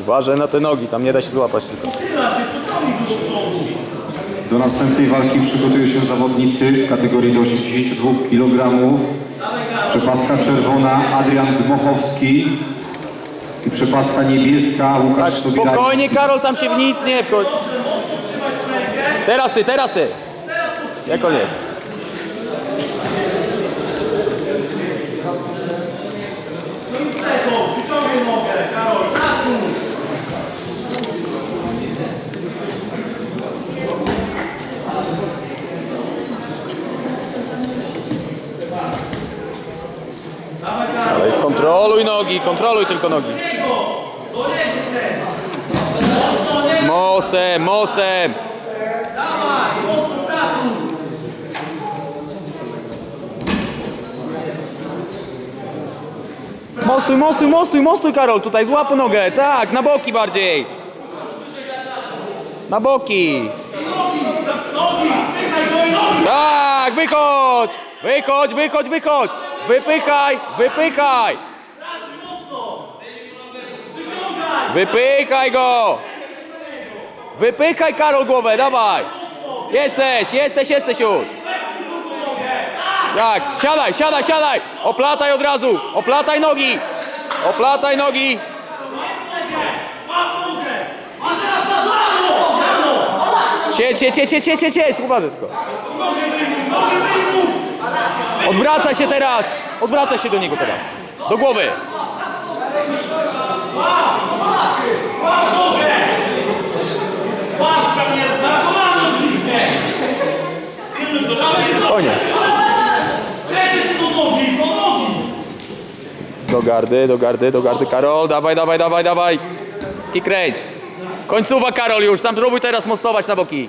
Uważaj na te nogi, tam nie da się złapać tylko. Do następnej walki przygotują się zawodnicy w kategorii do 82 kg. Przepaska czerwona Adrian Dmochowski i przepaska niebieska Łukasz Tak, Sobierajski. spokojnie Karol, tam się w nic nie wchodź. Teraz ty, teraz ty. Jak koniec. Wyciągaj kontroluj nogi, kontroluj tylko nogi. Mostem, mostem. Mostuj, mostuj, mostuj, mostuj Karol, tutaj złap nogę, tak, na boki bardziej. Na boki. Tak, wychodź, wychodź, wychodź, wychodź. Wypychaj, wypychaj. Wypychaj go. Wypychaj Karol głowę, dawaj. Jesteś, jesteś, jesteś już. Tak, siadaj, siadaj, siadaj! Oplataj od razu! Oplataj nogi! Oplataj nogi! Siedź, siedź, siedź, siedź, siedź, siedź, siedź, uważaj tylko. Odwraca się teraz! Odwraca się do niego teraz. Do głowy. Spokojnie. Kręcisz do gardy, do gardy, do gardy. Karol, dawaj, dawaj, dawaj, dawaj. I kręć. Końcowa Karol już, tam próbuj teraz mostować na boki.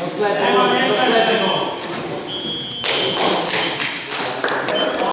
Amen. Amen. Amen.